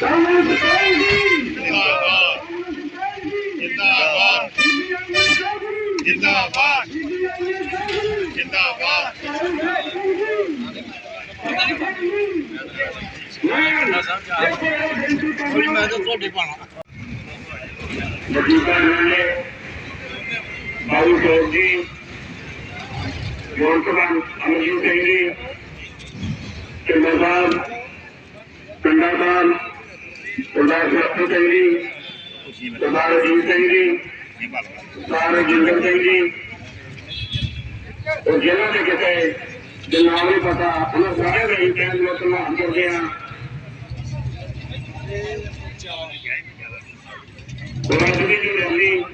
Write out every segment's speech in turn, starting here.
Congress party ਜਿੰਦਾਬਾਦ ਜਿੰਦਾਬਾਦ ਜਿੰਦਾਬਾਦ ਜਿੰਦਾਬਾਦ ਕੋਈ ਮੈਂ ਤਾਂ ਤੁਹਾਡੇ ਪਾਣਾ ਮੌਜੂਦਾ ਨੇ ਬਾਬੂ ਸਾਹਿਬ ਜੀ ਜੋਰਕਮਾਨ ਅਮਰਜੀਤ ਸਿੰਘ ਜੀ ਚੰਦਾ ਸਾਹਿਬ ਕੰਡਾ ਸਾਹਿਬ ਸਰਦਾਰ ਸਿੰਘ ਜੀ। ਸਰਦਾਰ ਅਜੀਤ ਸਿੰਘ ਜੀ। ਸਰਦਾਰ ਜਿੰਦਰ ਸਿੰਘ ਜੀ। ਉਹ ਜਿਹਨਾਂ ਦੇ ਕਿਤੇ ਦੇ ਨਾਮ ਨਹੀਂ ਪਤਾ, ਉਹਨਾਂ ਸਾਰਿਆਂ ਦੇ ਹੀ ਕਹਿਣ ਦਾ ਧੰਨਵਾਦ ਕਰਦੇ ਹਾਂ। ਉਹਨਾਂ ਦੀ ਜੋ ਰੈਲੀ।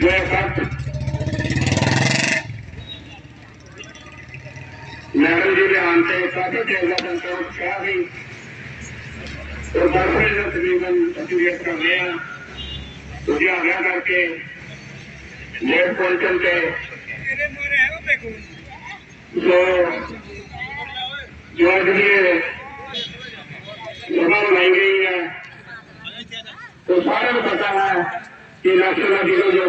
ਜੋ ਸੱਤ ਮੈਡਮ ਜੀ ਦੇ ਆਉਣ ਤੇ ਕਾਫੀ ਦੇਰ ਦਾ ਕੰਟਰੋਲ ਕਿਹਾ ਵੀ ਉਹ ਦਰਪੇ ਨੂੰ ਤਕਰੀਬਨ ਅਟੂਰੀਅਤ ਕਰ ਰਹੇ ਆ। ਤੁਸੀਂ ਆਗਿਆ ਕਰਕੇ ਲੇਟ ਪਹੁੰਚਣ ਤੇ ਜੋ ਜੋ ਅੱਜ ਦੀ ਸਭਾ ਬਣਾਈ ਹੈ ਉਹ ਸਾਰਿਆਂ ਨੂੰ ਪਤਾ ਹੈ ਕਿ ਨਕਸਲਾਂ ਦੀ ਜੋ ਜੋ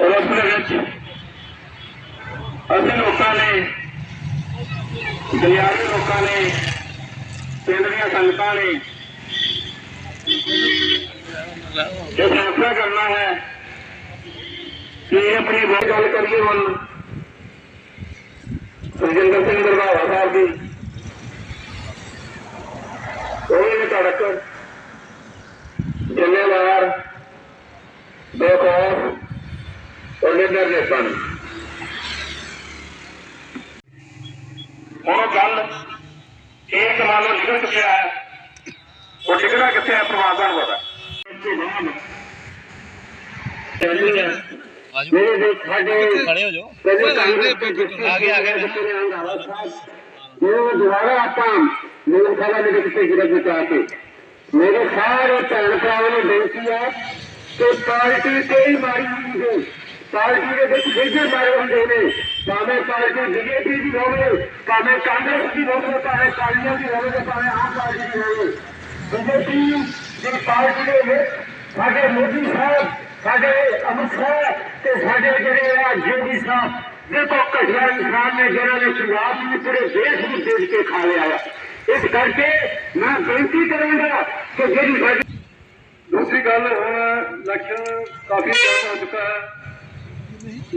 ਔਰਤ ਦੇ ਵਿੱਚ ਅਸੀਂ ਲੋਕਾਂ ਨੇ ਦਰਿਆਵੀ ਲੋਕਾਂ ਨੇ, ਪਿੰਡ ਦੀਆਂ ਸੰਗਤਾਂ ਨੇ ਇਹ ਫੈਸਲਾ ਕਰਨਾ ਹੈ ਕਿ ਇਹ ਆਪਣੀ ਬਹੁਤ ਗੱਲ ਕਰੀਏ ਹੁਣ ਰਜਿੰਦਰ ਸਿੰਘ ਦਰਗਾਹ ਸਾਹਿਬ ਦੀ ਉਹ ਤੜਕ ਧੜਕ ਜ਼ਿੰਮੇਵਾਰ ਦੇ ਔਰ ਨਿਡਰ ਨੇ ਸਨ ਹੁਣ ਗੱਲ ਇਹ ਕਮਾਲ ਨੂੰ ਨਿਕਲ ਚੁੱਕਿਆ ਹੈ ਉਹ ਟਿਕੜਾ ਕਿੱਥੇ ਹੈ ਪ੍ਰਵਾਦਾਂ ਨੂੰ ਪਤਾ ਆਜੋ ਮੇਰੇ ਦੇ ਸਾਡੇ ਖੜੇ ਹੋ ਜਾਓ ਪਹਿਲੇ ਕਾਂਗਰਸ ਦੇ ਜਿੱਥੇ ਆ ਗਏ, ਆ ਗਏ। ਉਹ ਦੁਬਾਰਾ ਆਪਾਂ ਮੇਰੇ ਖਿਆਲ ਦੇ ਵਿੱਚ ਗਿਰ ਬਚਾ ਕੇ ਮੇਰੇ ਸਾਰੇ ਭੈਣ ਭਰਾਵਾਂ ਨੂੰ ਬੇਨਤੀ ਹੈ ਕਿ ਪਾਰਟੀ ਤੇ ਹੀ ਮਾਰੀ ਹੁੰਦੀ ਹੈ ਪਾਰਟੀ ਦੇ ਵਿੱਚ ਵਿਜੇ ਮਾਰੇ ਹੁੰਦੇ ਨੇ। ਭਾਵੇਂ ਪਾਰਟੀ ਬੀਜੇਪੀ ਦੀ ਹੋਵੇ, ਭਾਵੇਂ ਕਾਂਗਰਸ ਦੀ ਹੋਵੇ, ਭਾਵੇਂ ਕਾਲੀਆਂ ਦੀ ਹੋਵੇ, ਭਾਵੇਂ ਆਮ ਪਾਰਟੀ ਦੀ ਹੋਵੇ। ਬੀਜੇਪੀ ਦੀ ਪਾਰਟੀ ਦੇ ਵਿੱਚ ਸਾਡੇ ਮੋਦੀ ਸਾਹਿਬ, ਸਾਡੇ ਅਮਿਤ ਸ਼ਾਹ ਤੇ ਸਾਡੇ ਜਿਹੜੇ ਆ ਜੋਗੀ ਸਾਹਿਬ, ਦੇਖੋ ਘਟਿਆ ਇਨਸਾਨ ਨੇ ਜਿਹੜਾ ਨੇ ਸ਼ੁਰੂਆਤ ਨੂੰ ਪੂਰੇ ਦੇਸ਼ ਨੂੰ ਦੇਖ ਕੇ ਖਾ ਲਿਆ ਹੈ ਇਸ ਕਰਕੇ ਮੈਂ ਬੇਨਤੀ ਕਰਾਂਗਾ ਕਿ ਜਿਹੜੀ ਦੂਸਰੀ ਗੱਲ ਹੁਣ ਇਲੈਕਸ਼ਨ ਕਾਫੀ ਟਾਈਮ ਹੋ ਚੁੱਕਾ ਹੈ।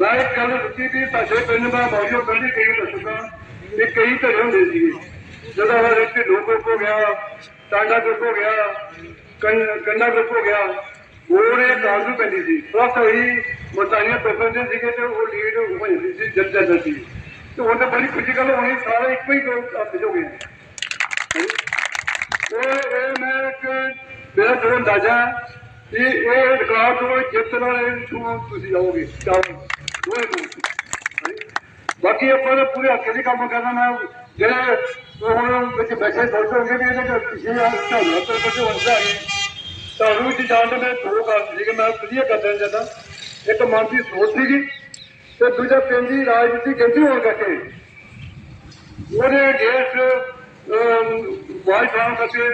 ਮੈਂ ਇੱਕ ਗੱਲ ਵੀ ਤੁਹਾਡੇ ਪਿੰਡ ਦਾ ਮੌਜੂ ਪਹਿਲੇ ਕਈ ਦੱਸੂਗਾ ਕਿ ਕਈ ਧੜੇ ਹੁੰਦੇ ਸੀਗੇ ਜਦੋਂ ਹਮਾਰੇ ਵਿੱਚ ਲੋਕ ਹੋ ਗਿਆ, ਟਾਂਡਾ ਗਰੁੱਪ ਹੋ ਗਿਆ, ਕੰਨ- ਗਰੁੱਪ ਹੋ ਗਿਆ ਉਹ ਕਾਲ ਨੂੰ ਪੈਂਦੀ ਸੀ। ਪਲੱਸ ਹੋਈ ਮਤਾਨੀਆਂ ਪੈਪਰ ਸੀਗੇ ਤੇ ਉਹ ਲੀਡ ਹੋ ਜਾਂਦੀ ਸੀ, ਜਦ ਜਦ ਸੀ ਤੇ ਉਹ ਤਾਂ ਬੜੀ ਖੁਸ਼ੀ ਗੱਲ ਹੋਣੀ, ਸਾਰੇ ਇੱਕੋ ਹੀ ਹੱਥ ਹੋ ਗਏ ਇਹ ਇਹ ਮੈਂ ਇੱਕ, ਮੇਰਾ ਜੋ ਅੰਦਾਜ਼ਾ ਕਿ ਇਹ ਰਿਕਾਰਡ ਤੋਂ ਜਿੱਤਣ ਵਾਲੇ ਨੂੰ ਤੁਸੀਂ ਆਓਗੇ। ਚਾਹੋ ਦੋਏ ਨੂੰ ਬਾਕੀ ਆਪਾਂ ਨੇ ਪੂਰੇ ਹੱਕੇ ਦੀ ਕੰਮ ਕਰਨਾ, ਮੈਂ ਜਿਹੜੇ ਹੁਣ ਵਿੱਚ ਬੈਠੇ ਸੋਚ ਵੀ ਇਹਦੇ ਚ ਆ ਝਾੜੂ ਤੇ ਕੁਝ ਹੁੰਦਾ ਹੈ ਤੁਹਾਨੂੰ ਵਿੱਚ ਜਾਣ ਦੇ ਮੈਂ ਦੋ ਕਾਰਨ ਸੀ ਮੈਂ ਵਧੀਆ ਕਰ ਦੇਣਾ ਚਾਹੁੰਦਾ ਇੱਕ ਮਨ ਦੀ ਸੋਚ ਸੀਗੀ, ਤੇ ਦੂਜਾ ਪਿੰਡ ਦੀ ਰਾਜਨੀਤੀ ਕਹਿੰਦੀ ਹੋਣ ਕਰਕੇ। ਉਹਦੇ ਗੇਟ ਵਾਈ ਫਾਰਮ ਕਰਕੇ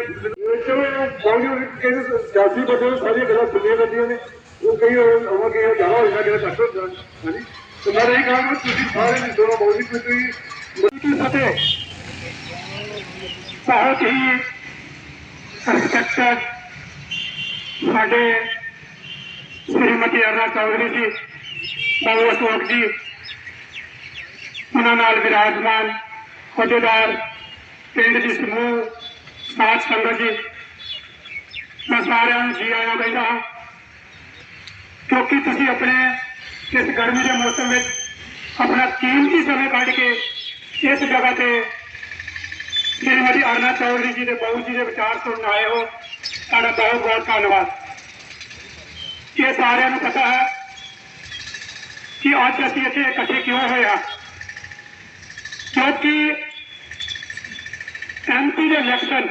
ਬੋਲੀ ਕਹਿੰਦੇ ਜਾਤੀ ਬਦਲ ਸਾਰੀਆਂ ਗੱਲਾਂ ਸੁਣੀਆਂ ਜਾਂਦੀਆਂ ਨੇ। ਉਹ ਕਈ ਉਹ ਕਈ ਜਾਣਾ ਹੋਇਆ ਕਿ ਡਾਕਟਰ ਹਾਂਜੀ। ਤੇ ਮੈਂ ਇਹ ਕਹਾਂਗਾ ਕਿ ਤੁਸੀਂ ਸਾਰੇ ਦੀ ਦੋਨੋਂ ਬੋਲੀ ਕੋਈ ਤੁਸੀਂ। ਮੁਕਤੀ ਫਤਿਹ ਬਹੁਤ ਹੀ ਰਿਸਪੈਕਟਡ ਸਾਡੇ ਸ਼੍ਰੀਮਤੀ ਅਰਨਾ ਚੌਧਰੀ ਜੀ ਬਾਬੂ ਅਸ਼ੋਕ ਜੀ ਉਹਨਾਂ ਨਾਲ ਵਿਰਾਜਮਾਨ ਅਹੁਦੇਦਾਰ ਪਿੰਡ ਦੀ ਸਮੂਹ ਸਾਧ ਸੰਗਤ ਜੀ, ਮੈਂ ਸਾਰਿਆਂ ਨੂੰ ਜੀ ਆਇਆਂ ਕਹਿੰਦਾ ਹਾਂ। ਕਿਉਂਕਿ ਤੁਸੀਂ ਆਪਣੇ ਇਸ ਗਰਮੀ ਦੇ ਮੌਸਮ ਵਿੱਚ ਆਪਣਾ ਕੀਮਤੀ ਸਮੇਂ ਕੱਢ ਕੇ ਇਸ ਜਗ੍ਹਾ ਤੇ ਸ਼੍ਰੀਮਤੀ ਅਰਨਾ ਚੌਧਰੀ ਜੀ ਦੇ ਬਾਊ ਜੀ ਦੇ ਵਿਚਾਰ ਸੁਣਨ ਆਏ ਹੋ, ਤੁਹਾਡਾ ਬਹੁਤ ਬਹੁਤ ਧੰਨਵਾਦ। ਇਹ ਸਾਰਿਆਂ ਨੂੰ ਪਤਾ ਹੈ ਕਿ ਅੱਜ ਅਸੀਂ ਇੱਥੇ ਇਕੱਠੇ ਕਿਉਂ ਹੋਏ ਹਾਂ। ਕਿਉਂਕਿ ਐਮਪੀ ਦੇ ਇਲੈਕਸ਼ਨ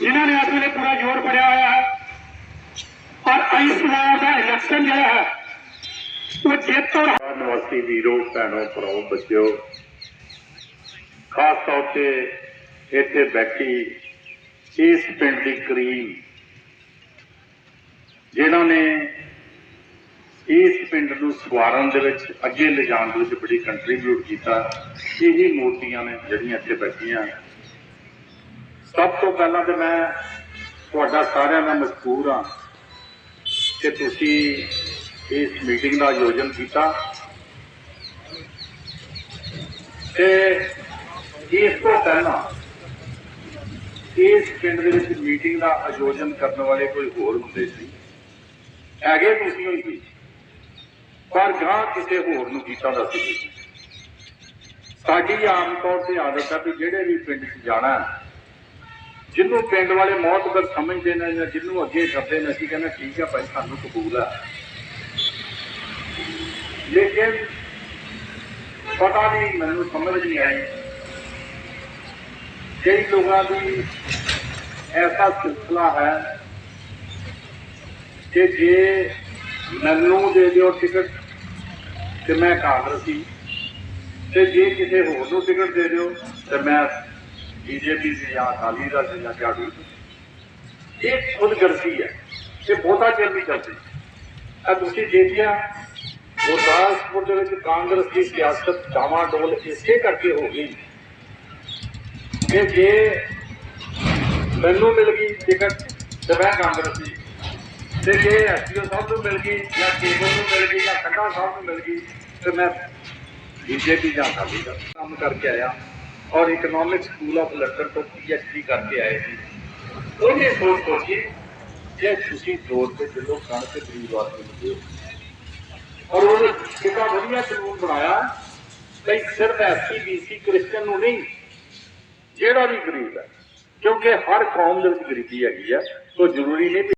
ਜਿਨ੍ਹਾਂ ਨੇ ਇਸ ਪੂਰਾ ਜ਼ੋਰ ਫੜਿਆ ਹੋਇਆ ਹੈ। ਔਰ ਇਸ ਵਾਰ ਦਾ ਇਲੈਕਸ਼ਨ ਜਿਹੜਾ ਹੈ, ਉਹ ਜਿੱਤ ਨਿਵਾਸੀ ਵੀਰੋ ਭੈਣੋ ਭਰਾਓ, ਬੱਚਿਓ। ਖਾਸ ਤੌਰ ਤੇ ਇੱਥੇ ਬੈਠੀ ਇਸ ਪਿੰਡ ਦੀ ਕਰੀਮ ਜਿਨ੍ਹਾਂ ਨੇ ਇਸ ਪਿੰਡ ਨੂੰ ਸਵਾਰਨ ਦੇ ਵਿੱਚ, ਅੱਗੇ ਲਿਜਾਣ ਦੇ ਵਿੱਚ ਬੜੀ ਕੰਟਰੀਬਿਊਟ ਕੀਤਾ। ਇਹੀ ਮੂਰਤੀਆਂ ਨੇ ਜਿਹੜੀਆਂ ਇੱਥੇ ਬੈਠੀਆਂ। ਸਭ ਤੋਂ ਪਹਿਲਾਂ ਤੇ ਮੈਂ ਤੁਹਾਡਾ ਸਾਰਿਆਂ ਦਾ ਮਸ਼ਕੂਰ ਹਾਂ ਕਿ ਤੁਸੀਂ ਇਸ ਮੀਟਿੰਗ ਦਾ ਆਯੋਜਨ ਕੀਤਾ। ਤੇ ਇਸ ਤੋਂ ਪਹਿਲਾਂ ਇਸ ਪਿੰਡ ਦੇ ਵਿੱਚ ਮੀਟਿੰਗ ਦਾ ਆਯੋਜਨ ਕਰਨ ਵਾਲੇ ਕੋਈ ਹੋਰ ਹੁੰਦੇ ਸੀ। ਹੈਗੇ ਤੁਸੀਂ ਹੋਈ ਸੀ? ਪਰ ਗਾਂ ਕਿਸੇ ਹੋਰ ਨੂੰ ਕੀਤਾ ਦਾ ਸੀ। ਸਾਡੀ ਆਮ ਤੌਰ ਤੇ ਆਦਤ ਹੈ ਵੀ ਜਿਹੜੇ ਵੀ ਪਿੰਡ 'ਚ ਜਾਣਾ, ਜਿਹਨੂੰ ਪਿੰਡ ਵਾਲੇ ਮੌਤਬਰ ਸਮਝਦੇ ਨੇ ਜਾਂ ਜਿਹਨੂੰ ਅੱਗੇ ਕਰਦੇ ਨੇ, ਅਸੀਂ ਕਹਿੰਦੇ ਠੀਕ ਹੈ ਭਾਈ, ਸਾਨੂੰ ਕਬੂਲ ਹੈ ਲੇਕਿਨ ਪਤਾ ਨਹੀਂ, ਮੈਨੂੰ ਸਮਝ ਨਹੀਂ ਆਈ। ਕਈ ਲੋਕਾਂ ਦੀ ਐਸਾ ਸਿਲਸਿਲਾ ਹੈ ਕਿ ਜੇ ਮੈਨੂੰ ਦੇ ਦਿਓ ਟਿਕਟ ਤੇ ਮੈਂ ਕਾਂਗਰਸੀ। ਤੇ ਜੇ ਕਿਸੇ ਹੋਰ ਨੂੰ ਟਿਕਟ ਦੇ ਦਿਓ, ਤੇ ਮੈਂ ਬੀਜੇਪੀ ਦੀ ਜਾਂ ਅਕਾਲੀ ਦਲ ਦੀ ਜਾਂ ਝਾੜੂ ਦੀ। ਇਹ ਖੁਦਗਰਜ਼ੀ ਹੈ। ਇਹ ਬਹੁਤਾ ਚਿਰ ਨਹੀਂ ਚੱਲਦੀ। ਆ ਤੁਸੀਂ ਦੇਖਿਆ, ਗੁਰਦਾਸਪੁਰ ਦੇ ਵਿੱਚ ਕਾਂਗਰਸ ਦੀ ਸਿਆਸਤ ਡਾਵਾਡੋਲ ਇਸੇ ਕਰਕੇ ਹੋ ਗਈ। ਕਿ ਜੇ ਮੈਨੂੰ ਮਿਲ ਗਈ ਟਿਕਟ, ਤੇ ਮੈਂ ਕਾਂਗਰਸੀ ਤੇ ਜੇ ਐਸਪੀਓ ਸਾਹਿਬ ਨੂੰ ਮਿਲ ਗਈ ਜਾਂ ਕੇਵਲ ਨੂੰ ਮਿਲ ਗਈ ਜਾਂ ਖੰਡਾ ਸਾਹਿਬ ਨੂੰ ਮਿਲ ਗਈ ਤੇ ਮੈਂ ਬੀਜੇਪੀ ਜਾਂ ਅਕਾਲੀ ਦਾ ਕੰਮ ਕਰਕੇ ਆਇਆ ਔਰ ਇਕਨੋਮਿਕ ਸਕੂਲ ਆਫ ਲੰਡਨ ਤੋਂ ਪੀਐਚਡੀ ਕਰਕੇ ਆਏ ਸੀ ਉਹਨੇ ਸੋਚ ਸੋਚੀ ਜੇ ਤੁਸੀਂ ਦੋ ਰੁਪਏ ਕਿਲੋ ਕਣਕ ਗਰੀਬ ਆਦਮੀ ਨੂੰ ਦਿਓ ਔਰ ਉਹਨੇ ਕਿੰਨਾ ਵਧੀਆ ਕਾਨੂੰਨ ਬਣਾਇਆ ਕਈ ਸਿਰਫ ਐਸਸੀ ਬੀਸੀ ਕ੍ਰਿਸਚਨ ਨੂੰ ਨਹੀਂ ਜਿਹੜਾ ਵੀ ਗਰੀਬ ਹੈ ਕਿਉਂਕਿ ਹਰ ਕੌਮ ਦੇ ਵਿੱਚ ਗਰੀਬੀ ਹੈਗੀ ਹੈ ਸੋ ਜ਼ਰੂਰੀ ਨਹੀਂ ਵੀ